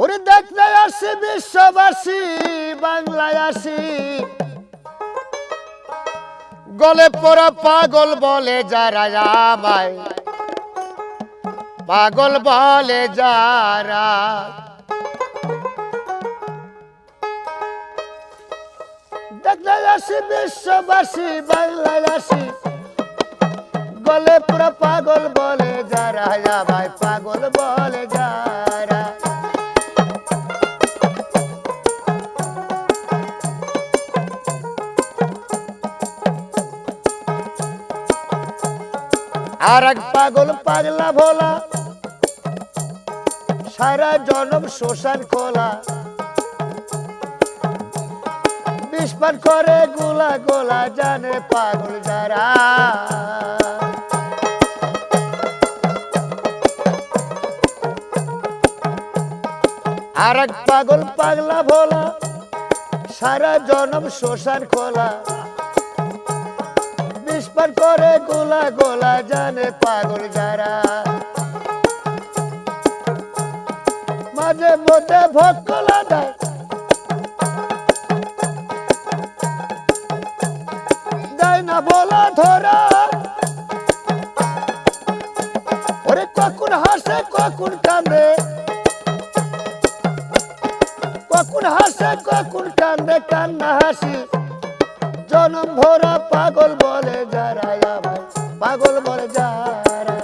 ওরে দেখলে আসি বিশ্ববাসী, বাংলায় আসি। গলে পড়া পাগল বলে যারা আমায়, পাগল বলে যারা। দেখলে আসি বিশ্ববাসী, বাংলায় আসি। গলে পুরো পাগল বলে যারা আমায় আর এক পাগল পাগলা ভোলা, সারা জনম শ্মশান খোলা। বিস্ফার করে গোলা গোলা, জানে পাগল যারা। আর এক পাগল পাগলা ভোলা, সারা জনম শ্মশান খোলা। বিস্ফার করে গোলা গোলা জানে পাগল যারা। মাঝে মধ্যে ভক্কলা দেয়। দেয় না বলা ধরা। ওরে কখন হাসে, কখন কান্দে কখন হাসে, কখন কান্দে কান্না হাসি। জনম ভরা পাগল বলে যারা আমায় পাগল বলে যারা।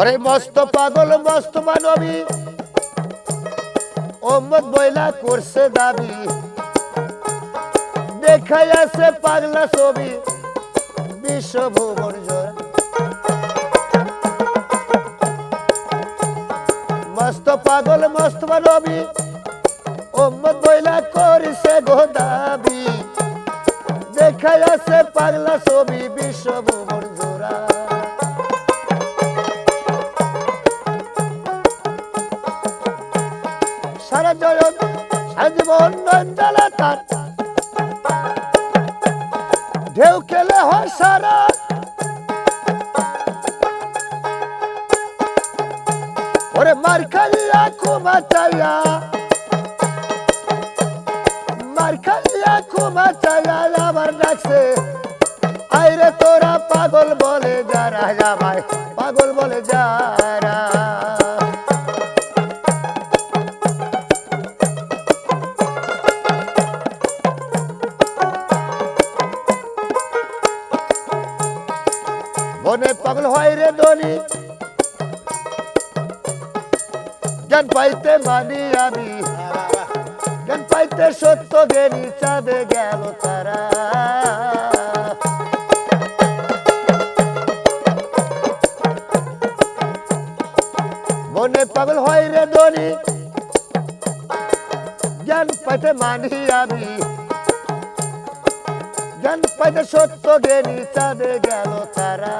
ওরে মস্ত পাগল, মস্ত মানবী ওম্মদ বইলা করছে দাবি। দেখাই আছে পাগলা ছবি। বিশ্ব ভুবন জোড়া মস্ত পাগল, মস্ত মানবী ওম্মদ বইলা করিছে গো দাবি। দেখাই আছে পাগলা ছবি বিশ্ব ভুবন জোড়া। সারা জয়ন সারা জীবন নন্দলা তার। ঢেউ খেলে হয় সারা। ওরে মার খাইয়া খুমা চাইয়া মার খাইয়া খুমা চাইয়া আবার ডাকছে। আইরে তোরা পাগল বলে যারা আমায় মনে পাগল হয় রে দনি জ্ঞান পাইতে মানি আমি জ্ঞান পাইতে সত্য জ্ঞানী চাঁদে গেল তারা। পাগল হয় রে দনি জ্ঞান পাইতে মানি আমি জ্ঞান পাইতে সত্য জ্ঞানী চাঁদে গেল তারা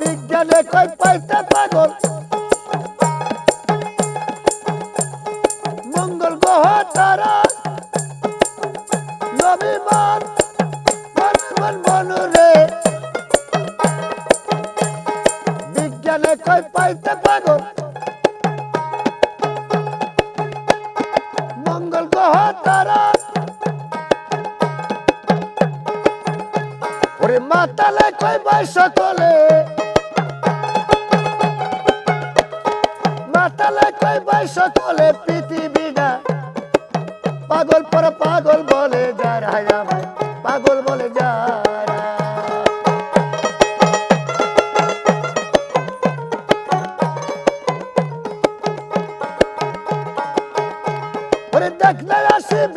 বিজ্ঞানে কই পাইতে পাগল মঙ্গল গ্রহ তারা নবীমান মন বিজ্ঞানে কই পাইতে পাগল ওরে মাতালে কই বাই সকলে। মাতালে কই বাই সকলে পৃথিবীটা। পাগল পর পাগল বলে যারা পাগল বলে যারা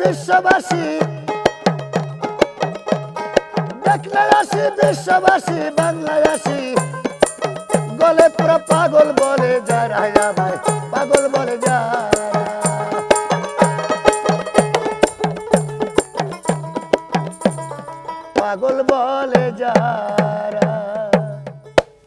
বিশ্ববাসী। দেখলে আসি বিশ্ববাসী, বাংলায় আসি। গলে পুরো পাগল বলে যারা ভাই পাগল বলে যারা পাগল বলে যা